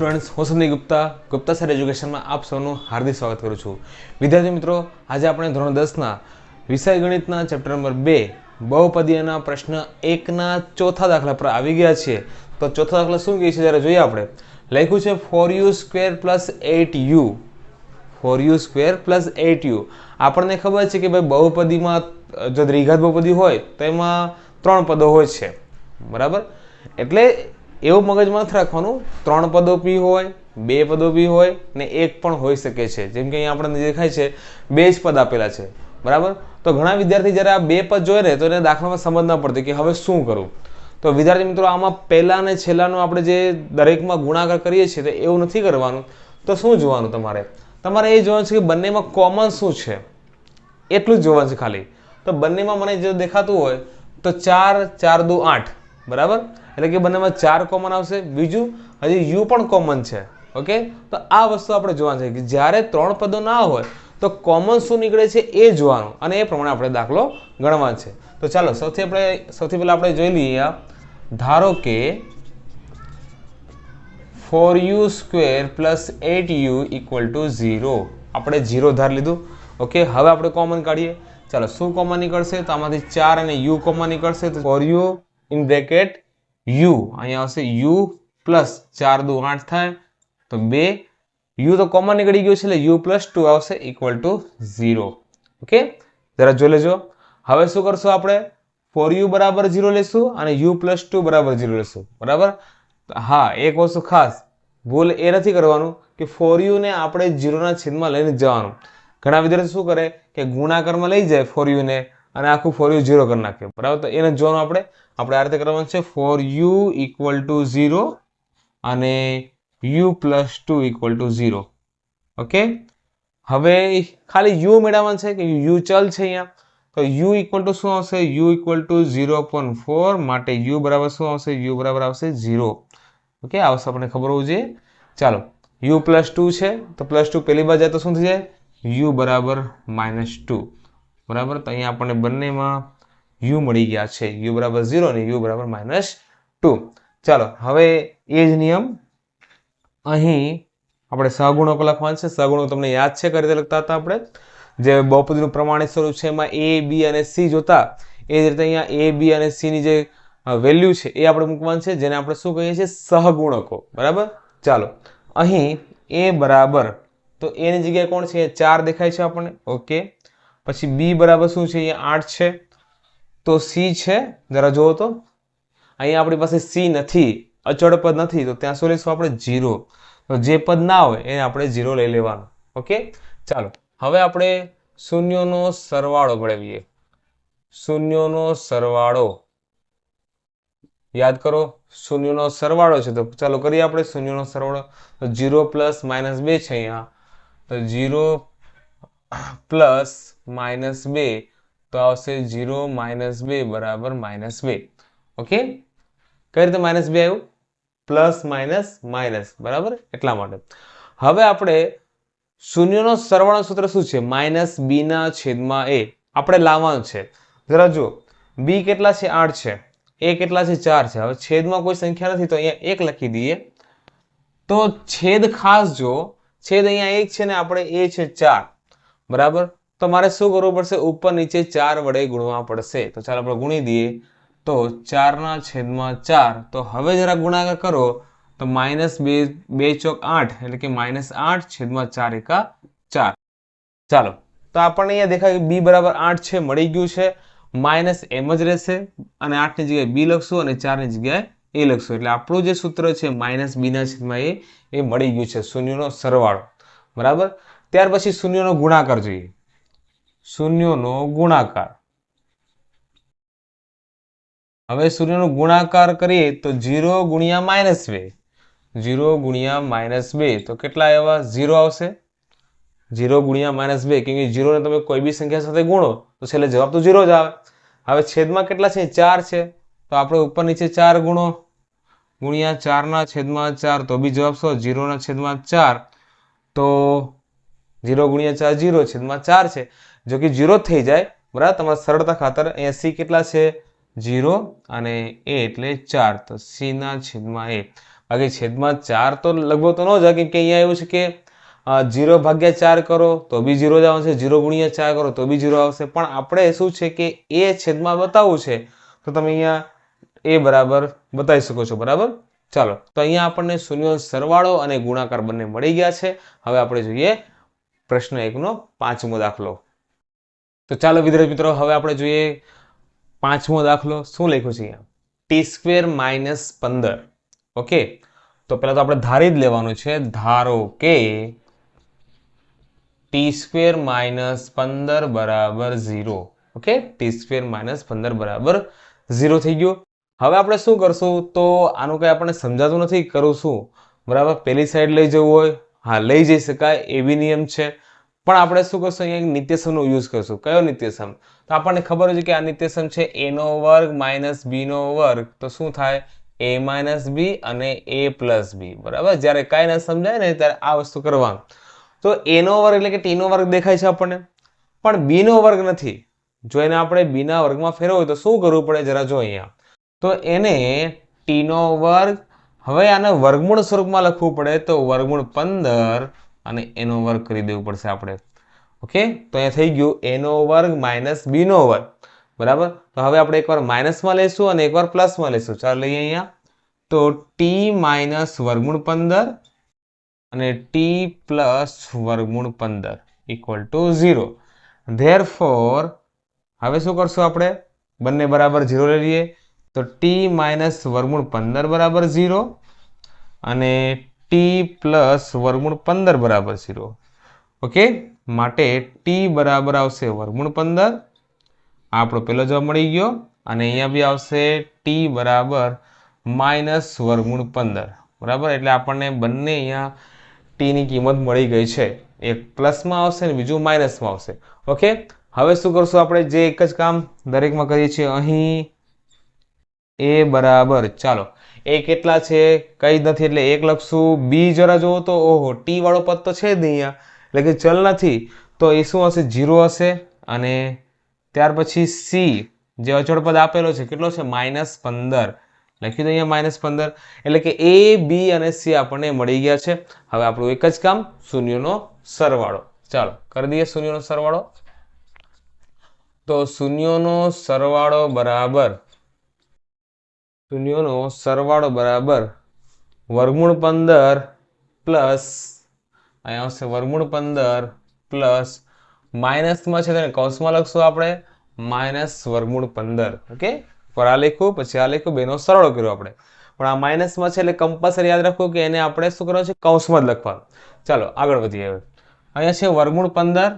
Students હું Sandeep Gupta Gupta sir એજ્યુકેશનમાં આપ સૌનું હાર્દિક સ્વાગત કરું છું. વિદ્યાર્થી મિત્રો, આજે આપણે ધોરણ દસના વિષય ગણિતના ચેપ્ટર નંબર બે, બહુપદીયના પ્રશ્ન એકના ચોથા દાખલા પર આવી ગયા છીએ. તો ચોથા દાખલા શું કહે છે જ્યારે જોઈએ આપણે. લખ્યું છે four u square plus eight u four u square plus eight u આપણને ખબર છે કે ભાઈ બહુપદીમાં જો દ્વિઘાત બહુપદી હોય તો એમાં ત્રણ પદો હોય છે. બરાબર? એટલે એવું મગજમાં નથી રાખવાનું. ત્રણ પદો બી હોય, બે પદો બી હોય ને એક પણ હોઈ શકે છે. જેમ કે અહીંયા આપણને દેખાય છે, બે જ પદ આપેલા છે. બરાબર? તો ઘણા વિદ્યાર્થી જ્યારે આ બે પદ જોઈ ને તો એને દાખલામાં સમજ ના પડતી કે હવે શું કરવું તો વિદ્યાર્થી મિત્રો, આમાં પહેલા અને છેલ્લાનો આપણે જે દરેકમાં ગુણાકાર કરીએ છીએ તો એવું નથી કરવાનું. તો શું જોવાનું તમારે? તમારે એ જોવાનું છે કે બંનેમાં કોમન શું છે? એટલું જ જોવાનું છે ખાલી. તો બંનેમાં મને જો દેખાતું હોય તો ચાર ચાર દુ આઠ. બરાબર? એટલે કે બંનેમાં ચાર કોમન આવશે. બીજું, હજી યુ પણ કોમન છે. ઓકે? તો આ વસ્તુ આપણે જોવાનું છે કે જ્યારે ત્રણ પદો ના હોય, તો કોમન શું નીકળે છે? એ જોવાનું. અને એ પ્રમાણે આપણે દાખલો ગણવાનો છે. તો ચાલો, સૌથી આપણે, સૌથી પહેલાં આપણે જોઈ લઈએ ધારો કે four u square plus eight u equal to zero. આપણે ઝીરો ધાર લીધું. ઓકે? હવે આપણે કોમન કાઢીએ. ચાલો, શું કોમન નીકળશે? તો આમાંથી ચાર અને યુ કોમન નીકળશે. તો four u in bracket u. અહીંયા આવશે યુ પ્લસ ચાર દુ આઠ થાય, તો બે. યુ તો કોમન નીકળી ગયું છે, એટલે યુ પ્લસ ટુ આવશે ઇક્વલ ટુ ઝીરો. ઓકે? જરા જોઈ લેજો. હવે શું કરશું આપણે? ફોર યુ બરાબર ઝીરો લેશું અને યુ પ્લસ ટુ બરાબર ઝીરો લેશું. બરાબર? હા, એક વસ્તુ ખાસ. ભૂલ એ નથી કરવાનું કે ફોર ને આપણે ઝીરોના છેદમાં લઈને જવાનું. ઘણા વિદ્યાર્થીઓ શું કરે કે ગુણાકારમાં લઈ જાય ફોર ને. અને આખું ફોર યુ ઝીરો કરી નાખીએ. બરાબર? તો એને જોવાનું આપણે. આપણે આ રીતે કરવાનું છે four u equal to zero અને u plus two equal to zero okay હવે ખાલી યુ મેળવવાનું છે કે યુ ચલ છે અહીંયા? તો યુ ઇક્વલ ટુ શું આવશે? U equal to zero point four માટે યુ બરાબર શું આવશે? યુ બરાબર આવશે ઝીરો ઓકે આવશે આપણને ખબર હોવું જોઈએ. ચાલો. યુ પ્લસ ટુ છે. તો પ્લસ ટુ પહેલી બાજુ જાય તો શું થઈ જાય? યુ બરાબર માઇનસ ટુ બરાબર? તો અહીંયા આપણને બંનેમાં યુ મળી ગયા છે. યુ બરાબર ઝીરો અને યુ બરાબર માઇનસ ટુ ચાલો, હવે એ જ નિયમ અહીં આપણે સહગુણકો લખવાનું છે. સહગુણકો તમને યાદ છે કરી લખતા હતા આપણે? જે બહુપદીનું પ્રમાણિત સ્વરૂપ છે, એમાં એ બી અને સી જોતા એ જ રીતે અહીંયા એ બી અને સીની જે વેલ્યુ છે એ આપણે મૂકવાનું છે, જેને આપણે શું કહીએ છીએ? સહગુણકો. બરાબર? ચાલો, અહીં એ બરાબર, તો એની જગ્યાએ કોણ છે? ચાર દેખાય છે આપણને? ઓકે. પછી બી બરાબર શું છે? અહીંયા આઠ છે. તો સી છે. જરા જુઓ તો. અહીંયા આપણી પાસે સી નથી. અચળ પદ નથી. તો ત્યાં શું લઈશું આપણે? જીરો તો જે પદ ના હોય એને આપણે જીરો લઈ લેવાનું. ઓકે ચાલો. હવે આપણે શૂન્યોનો સરવાળો મેળવીએ. શૂન્યોનો સરવાળો. યાદ કરો? શૂન્યનો સરવાળો છે. તો ચાલો કરીએ આપણે શૂન્યનો સરવાળો. તો જીરો પ્લસ માઇનસ બે છે અહીંયા. તો જીરો પ્લસ માઇનસ બે, તો આવશે જીરો માઇનસ બે બરાબર માઇનસ બે. ઓકે કઈ રીતે માઇનસ બે આવ્યું? પ્લસ માઇનસ માઇનસ બરાબર? એટલા માટે. હવે આપણે શૂન્યનો સરવાળો સૂત્ર શું છે? માઇનસ બીના છેદમાં એ આપણે લાવવાનું છે. જરા જુઓ. બી કેટલા છે? આઠ છે. એ કેટલા છે? ચાર છે. હવે છેદમાં કોઈ સંખ્યા નથી, તો અહીંયા એક લખી દઈએ. તો છેદ ખાસ જો છેદ અહીંયા એક છે ને આપણે એ છે ચાર. બરાબર? તો મારે શું કરવું પડશે? ઉપર નીચે ચાર વડે ગુણવા પડશે. તો ચાલો આપણે ગુણી દઈએ. તો ચારના છેદમાં ચાર. તો હવે જરા ગુણાકાર કરો. તો માઇનસ બે બે ચોક આઠ, એટલે કે માઇનસ આઠ છેદમાં ચાર એકા ચાર. ચાલો. તો આપણને અહીંયા દેખાય કે બી બરાબર આઠ છે, મળી ગયું છે. માઇનસ એમ જ રહેશે. અને આઠની જગ્યાએ બી લખશું અને ચારની જગ્યાએ એ લખશું. એટલે આપણું જે સૂત્ર છે, માઇનસ બીના છેદમાં એ એ મળી ગયું છે. શૂન્યનો સરવાળો. બરાબર? ત્યાર પછી શૂન્યનો ગુણાકાર જોઈએ. શૂન્યનો ગુણાકાર. હવે શૂન્યનો ગુણાકાર કરીએ તો જીરો ગુણ્યા માઇનસ બે. જીરો ગુણ્યા માઇનસ બે. તો કેટલા એવા? ઝીરો આવશે. ઝીરો ગુણ્યા માઇનસ બે. કેમ કે જીરોને તમે કોઈ બી સંખ્યા સાથે ગુણો, તો છેલ્લે જવાબ તો ઝીરો જ આવે. હવે છેદમાં કેટલા છે? ચાર છે. તો આપણે ઉપર નીચે ચાર ગુણો. ગુણ્યા ચારના છેદમાં ચાર, તો બી જવાબ શું? જીરોના છેદમાં ચાર. તો જીરો ગુણ્યા ચાર જીરો છેદમાં ચાર છે. જો કે જીરો થઈ જાય, બરાબર? તમારા સરળતા ખાતર અહીંયા સી કેટલા છે? જીરો અને એ એટલે ચાર. તો સીના છેદમાં એ બાકી છેદમાં ચાર તો લગભગ તો ન જાય કેમ કે અહીંયા એવું છે કે જીરો ભાગ્યા ચાર કરો, તો બી જીરો જ આવશે. જીરો ગુણ્યા ચાર કરો, તો બી જીરો આવશે. પણ આપણે શું છે કે એ છેદમાં બતાવવું છે, તો તમે અહીંયા એ બરાબર બતાવી શકો છો, બરાબર? ચાલો, તો અહીંયા આપણને શૂન્યનો સરવાળો અને ગુણાકાર બંને મળી ગયા છે. હવે આપણે જોઈએ પ્રશ્ન એકનો પાંચમો દાખલો. તો ચાલો વિદ્યાર્થી મિત્રો, હવે આપણે જોઈએ પાંચમો દાખલો. શું લખ્યું છે અહીંયા? ટી સ્ક્વેર માઇનસ પંદર. ઓકે? તો પહેલાં તો આપણે ધારી જ લેવાનું છે. ધારો કે ટી સ્ક્વેર માઇનસ પંદર બરાબર zero. Okay? T square minus પંદર બરાબર ઝીરો થઈ ગયો. હવે આપણે શું કરશું? તો આનું કંઈ આપણને સમજાતું નથી. કરું શું બરાબર? પેલી સાઈડ લઈ જવું હોય. હા, લઈ જઈ શકાય એવી નિયમ છે. પણ આપણે શું કરશું? અહીંયા નિત્યસમનો યુઝ કરશું. કયો નિત્યસમ? તો આપણને ખબર છે કે આ નિત્યસમ છે એનો વર્ગ માઇનસ બીનો વર્ગ. તો શું થાય? એ માઇનસ બી અને એ પ્લસ બી બરાબર? જ્યારે કાંઈ ન સમજાય ને ત્યારે આ વસ્તુ કરવાનું. તો એનો વર્ગ એટલે કે ટીનો વર્ગ દેખાય છે આપણને. પણ બીનો વર્ગ નથી. જો એને આપણે બીના વર્ગમાં ફેરવો હોય તો શું કરવું પડે? જરા જો અહીંયા. તો એને ટીનો વર્ગ હવે આને વર્ગમૂળ સ્વરૂપમાં લખવું પડે તો વર્ગમૂળ પંદર અને એનો વર્ગ કરી દેવું પડશે આપણે. ઓકે? તો અહીંયા થઈ ગયું એનો વર્ગ માઇનસ બીનો વર્ગ. બરાબર? તો હવે આપણે એકવાર માઇનસમાં લઈશું અને એકવાર પ્લસમાં લઈશું. ચાલો લઈએ અહીંયા. તો ટી માઇનસ વર્ગમૂળ પંદર અને ટી પ્લસ વર્ગમૂળ પંદર equal to zero therefore હવે શું કરશું આપણે? બંને બરાબર ઝીરો લઈ લઈએ. તો ટી માઇનસ વર્ગમૂળ પંદર બરાબર ઝીરો અને ટી પ્લસ વર્ગમૂળ પંદર બરાબર ઝીરો ઓકે માટે ટી બરાબર આવશે વર્ગમૂળ પંદર. આપણો પહેલો જવાબ મળી ગયો અને અહીંયા બી આવશે ટી બરાબર માઇનસ વર્ગમૂળ પંદર. બરાબર? એટલે આપણને બંને અહીંયા ટીની કિંમત મળી ગઈ છે. એક પ્લસમાં આવશે અને બીજું માઇનસમાં આવશે. ઓકે હવે શું કરશું આપણે? જે એક જ કામ દરેકમાં કરીએ છીએ. અહીં એ બરાબર. ચાલો. એ કેટલા છે? કઈ નથી એટલે એક લખશું. બી જરા જુઓ તો, ઓહો, ટી વાળો પદ તો છે જ નહીં એટલે કે ચલ નથી. તો એ શું હશે? જીરો હશે. અને ત્યાર પછી સી. જે અચળ પદ આપેલો છે, કેટલો છે? માઇનસ પંદર. લખી દો અહીંયા માઇનસ પંદર. એટલે કે એ, બી અને સી આપણને મળી ગયા છે. હવે આપણું એક જ કામ, શૂન્યનો સરવાળો. ચાલો, કરી દઈએ શૂન્યનો સરવાળો. તો શૂન્યનો સરવાળો બરાબર. શૂન્યનો સરવાળો બરાબર વર્ગમૂળ પંદર પ્લસ, અહીંયા આવશે વર્ગમૂળ પંદર પ્લસ માઇનસમાં છે તેને કૌંસમાં લખશું આપણે, માઇનસ વર્ગમૂળ પંદર. ઓકે? પર આ લખ્યું, પછી આ લખ્યું, બેનો સરવાળો કર્યો આપણે. પણ આ માઇનસમાં છે એટલે કમ્પલસરી યાદ રાખવું કે એને આપણે શું કરવાનું છે? કૌંસમાં જ લખવાનું. ચાલો, આગળ વધીએ હવે. અહીંયા છે વર્ગમૂળ પંદર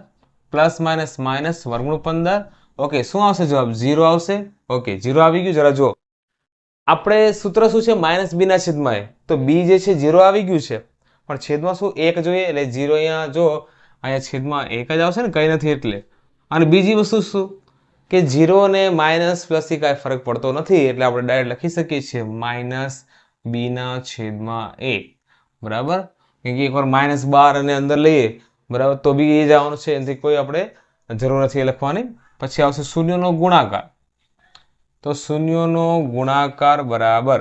પ્લસ માઇનસ માઇનસ વર્ગમૂળ પંદર. ઓકે, શું આવશે? જવાબ ઝીરો આવશે. ઓકે, ઝીરો આવી ગયું. જરા જો આપણે સૂત્ર શું છે? માઇનસ બીના છેદમાં તો બી જે છે, ઝીરો આવી ગયું છે. પણ છેદમાં શું? એક જોઈએ. એટલે ઝીરો અહીંયા જો, અહીંયા છેદમાં એક જ આવશે ને? કંઈ નથી એટલે. અને બીજી વસ્તુ શું? કે ઝીરો અને માઇનસ પ્લસથી કાંઈ ફરક પડતો નથી. એટલે આપણે ડાયરેક્ટ લખી શકીએ છીએ માઇનસ બીના છેદમાં એ બરાબર? કેમ કે એકવાર માઇનસ બાર અને અંદર લઈએ, બરાબર? તો બી એ જ આવવાનું છે. એનાથી કોઈ આપણે જરૂર નથી લખવાની. પછી આવશે શૂન્યનો ગુણાકાર. તો શૂન્યનો ગુણાકાર બરાબર.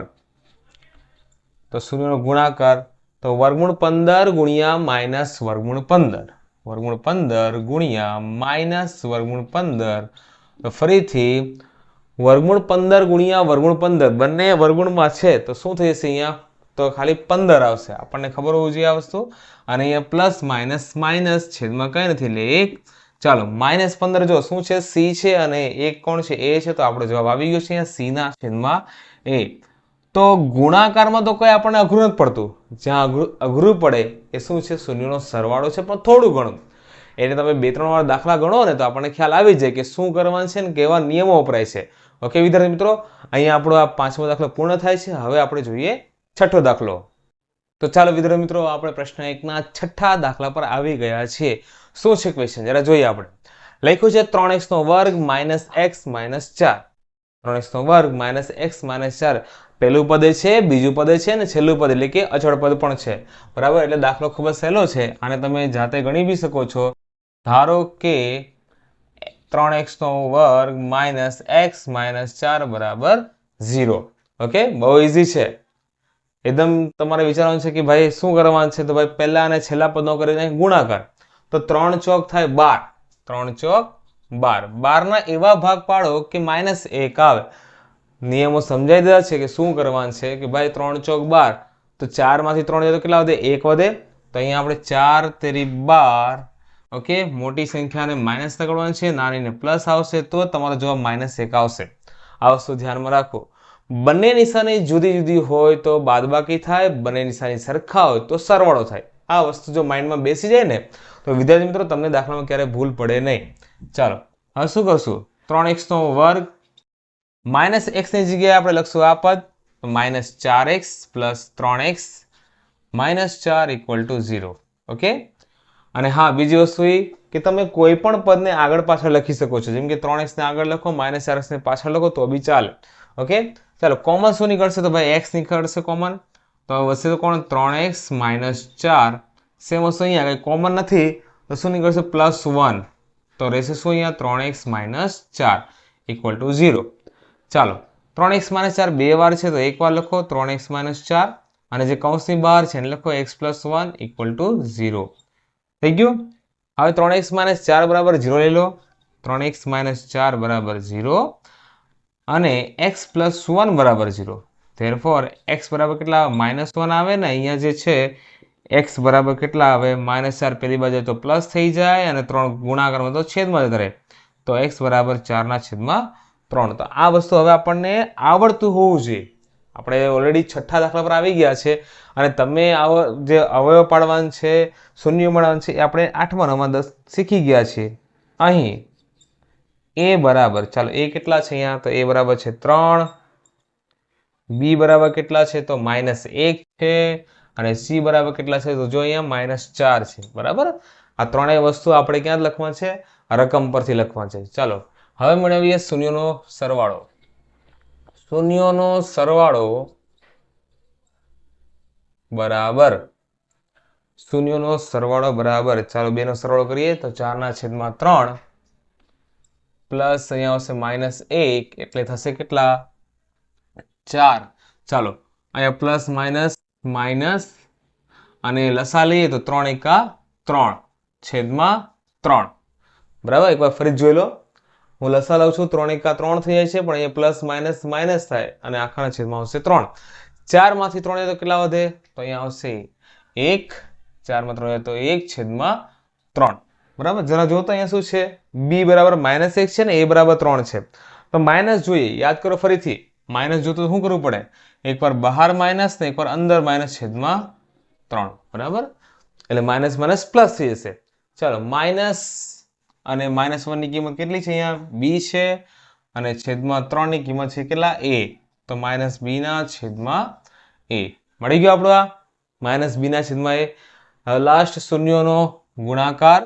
તો શૂન્યનો ગુણાકાર, તો વર્ગમૂળ પંદર ગુણ્યા માઇનસ વર્ગમૂળ પંદર. વર્ગમૂળ પંદર ગુણ્યા માઇનસ વર્ગમૂળ પંદર. તો ફરીથી વર્ગમૂળ પંદર ગુણ્યા વર્ગમૂળ પંદર બંને વર્ગમૂળમાં છે, તો શું થઈ જશે અહીંયા? તો ખાલી પંદર આવશે. આપણને ખબર હોવું જોઈએ આ વસ્તુ. અને અહીંયા પ્લસ માઇનસ માઇનસ છેદમાં કંઈ નથી, એટલે એક ચાલો માઇનસ પંદર જો, શું છે? સી છે અને એક કોણ છે? એ છે, તો આપણો જવાબ આવી ગયો છે અહીંયા સીના છેદમાં એ તો ગુણાકારમાં તો કોઈ આપણને અઘરું નથી પડતું. જ્યાં અઘરું પડે એ શું છે? શૂન્યનો સરવાળો છે, પણ થોડું ઘણું. એટલે તમે બે, ત્રણ વાર દાખલા ગણો ને તો આપણને ખ્યાલ આવી જાય કે શું કરવાનું છે ને કેવા નિયમો વપરાય છે. ઓકે વિદ્યાર્થી મિત્રો, અહીંયા આપણો આ પાંચમો દાખલો પૂર્ણ થાય છે. હવે આપણે જોઈએ છઠ્ઠો દાખલો. તો ચાલો, વિદ્યાર્થી મિત્રો, આપણે પ્રશ્ન એકના છઠ્ઠા દાખલા પર આવી ગયા છીએ. શું છે ક્વેશ્ચન જરા જોઈએ આપણે. લખ્યું છે ત્રણ એક્સ નો વર્ગ માઇનસ એક્સ માઇનસ ચાર. ત્રણ એક્સ નો વર્ગ માઇનસ એક્સ માઇનસ ચાર. પહેલું પદ છે, બીજું પદ છે અને છેલ્લું પદ એટલે કે અચળ પદ પણ છે. બરાબર? એટલે દાખલો ખૂબ જ સહેલો છે. અને તમે જાતે ગણી બી શકો છો. ધારો કે ત્રણ એક્સ નો વર્ગ માઇનસ એક્સ માઇનસ ચાર બરાબર ઝીરો. ઓકે? બહુ ઇઝી છે. એકદમ તમારે વિચારવાનું છે કે ભાઈ શું કરવાનું છે? તો ભાઈ પહેલા અને છેલ્લા પદનો કરીને ગુણાકાર. તો ત્રણ ચોક થાય બાર. ત્રણ ચોક, બાર. બારના એવા ભાગ પાડો કે માઇનસ એક આવે. નિયમો સમજાઈ દીધા છે કે શું કરવાનું છે? કે ભાઈ ત્રણ ચોક, બાર. તો ચારમાંથી ત્રણ જાય તો કેટલા વધે? એક વધે. તો અહીંયા આપણે ચાર તેરી બાર. ઓકે, મોટી સંખ્યાને માઇનસ નીકળવાની છે, નાનીને પ્લસ આવશે તો તમારો જવાબ માઇનસ એક આવશે. આ વસ્તુ ધ્યાનમાં રાખો. બંને નિશાની જુદી જુદી હોય તો બાદબાકી થાય, બંને નિશાની સરખા હોય તો સરવાળો થાય. આ વસ્તુ જો માઇન્ડમાં બેસી જાય ને તો વિદ્યાર્થી મિત્રો, તમને દાખલામાં ક્યારે ભૂલ પડે નહીં. ચાલો, હવે શું કરશું? ત્રણ એક્સનો વર્ગ, માઇનસ એક્સની જગ્યાએ આપણે લખશું આ પદ માઇનસ ચાર એક્સ પ્લસ ત્રણ એક્સ, માઇનસ ચાર ઇક્વલ ટુ ઝીરો. ઓકે? અને હા, બીજી વસ્તુ એ કે તમે કોઈ પણ પદને આગળ પાછળ લખી શકો છો. જેમ કે ત્રણ એક્સને આગળ લખો, માઇનસ ચાર એક્સને પાછળ લખો, તો બી ચાલે. ઓકે? ચાલો, કોમન શું નીકળશે? તો ભાઈ, એક્સ નીકળશે કોમન. તો વચ્ચે તો કોણ? ત્રણ એક્સ માઇનસ ચાર. સેમ વસ્તુ અહીંયા, કંઈ કોમન નથી, તો શું નીકળશે? પ્લસ વન તો રહેશે શું અહીંયા? ત્રણ એક્સ માઇનસ ચાર ઇક્વલ ટુ ઝીરો ચાલો, ત્રણ એક્સ માઇનસ ચાર બે વાર છે તો એક વાર લખો, ત્રણ એક્સ માઇનસ ચાર, અને જે કૌંસની બહાર છે એને લખો X plus one equal to zero થઈ ગયું? હવે ત્રણ એક્સ માઇનસ ચાર બરાબર ઝીરો લઈ લો. ત્રણ એક્સ માઇનસ ચાર બરાબર ઝીરો અને એક્સ પ્લસ વન બરાબર ઝીરો ધેરફોર એક્સ બરાબર કેટલા? માઇનસ વન આવે ને, અહીંયા જે છે એક્સ બરાબર કેટલા આવે? માઇનસ ચાર પેલી બાજુ તો પ્લસ થઈ જાય અને ત્રણ ગુણાકારમાં તો છેદમાં જતા રહે. તો એક્સ બરાબર ચારના છેદમાં ત્રણ. તો આ વસ્તુ હવે આપણને આવડતું હોવું જોઈએ. આપણે ઓલરેડી છઠ્ઠા દાખલા પર આવી ગયા છે અને તમે આવો જે અવયવ પાડવાનું છે, શૂન્ય મળવાનું છે, એ આપણે આઠમા, નવમાં, દસ શીખી ગયા છીએ. અહીં એ બરાબર, ચાલો એ કેટલા છે અહીંયા? તો એ બરાબર છે ત્રણ. બી બરાબર કેટલા છે? તો માઇનસ એક છે. અને સી બરાબર કેટલા છે? તો જો અહીંયા માઇનસ ચાર છે, બરાબર? આ ત્રણેય વસ્તુ આપણે ક્યાં લખવા છે? રકમ પરથી લખવા છે. ચાલો, હવે મેળવીએ શૂન્યનો સરવાળો. શૂન્યોનો સરવાળો બરાબર. શૂન્યનો સરવાળો બરાબર. ચાલો, બેનો સરવાળો કરીએ તો ચારના છેદમાં ત્રણ પ્લસ અહીંયા આવશે માઇનસ એક, એટલે થશે કેટલા? ચાર. ચાલો, અહીંયા પ્લસ માઇનસ માઇનસ અને લસા લઈએ તો ત્રણ એકા ત્રણ. છેદમાં ત્રણ. બરાબર? એકવાર ફરી જોઈ લો. હું લસા લઉં છું, ત્રણ એકા ત્રણ થઈ જાય છે, પણ અહીંયા પ્લસ માઇનસ માઇનસ થાય અને આખાના છેદમાં આવશે ત્રણ. ચારમાંથી ત્રણ તો કેટલા વધે? તો અહીંયા આવશે એક. ચારમાં ત્રણ તો એક, છેદમાં ત્રણ. બરાબર? જરા જો તો અહીંયા શું છે? બી બરાબર માઇનસ એક છે ને એ બરાબર ત્રણ છે. તો માઇનસ જોઈએ, યાદ કરો ફરીથી. માઇનસ જોતું શું કરવું પડે? એકવાર બહાર માઇનસ ને એકવાર અંદર માઇનસ છેદમાં ત્રણ. બરાબર? એટલે માઇનસ માઇનસ પ્લસ થઈ જશે. ચાલો, માઇનસ અને માઇનસ વનની કિંમત કેટલી છે અહીંયા? બી છે. અને છેદમાં ત્રણની કિંમત છે કેટલા? એ. તો માઇનસ બીના છેદમાં એ. મળી ગયો આપણો આ? માઇનસ બીના છેદમાં એ. લાસ્ટ શૂન્યોનો ગુણાકાર.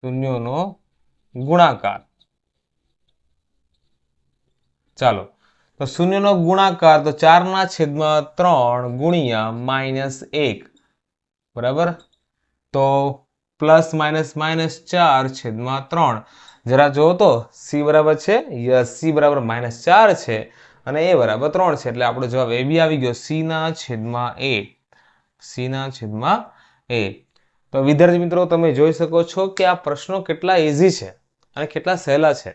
શૂન્યોનો ગુણાકાર. ચાલો. તો શૂન્યનો ગુણાકાર, તો ચારના છેદમાં ત્રણ ગુણ્યા માઇનસ એક. બરાબર? તો પ્લસ માઇનસ માઇનસ ચાર છેદમાં ત્રણ. જરા જુઓ તો સી બરાબર છે? યસ સી બરાબર માઇનસ ચાર છે અને એ બરાબર ત્રણ છે. એટલે આપણો જવાબ એ બી આવી ગયો. સીના છેદમાં એ સીના છેદમાં એ તો વિદ્યાર્થી મિત્રો, તમે જોઈ શકો છો કે આ પ્રશ્નો કેટલા ઇઝી છે અને કેટલા સહેલા છે.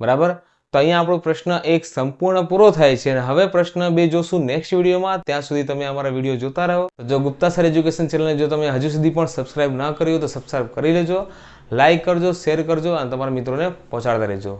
બરાબર? તો અહીંયા આપણો પ્રશ્ન એક સંપૂર્ણ પૂરો થાય છે અને હવે પ્રશ્ન બે જોશું નેક્સ્ટ વિડીયોમાં. ત્યાં સુધી તમે અમારા વીડિયો જોતા રહો. જો ગુપ્તા સર એજ્યુકેશન ચેનલને જો તમે હજુ સુધી પણ સબસ્ક્રાઇબ ન કર્યું તો સબસ્ક્રાઇબ કરી લેજો. લાઇક કરજો શેર કરજો અને તમારા મિત્રોને પહોંચાડતા રહેજો.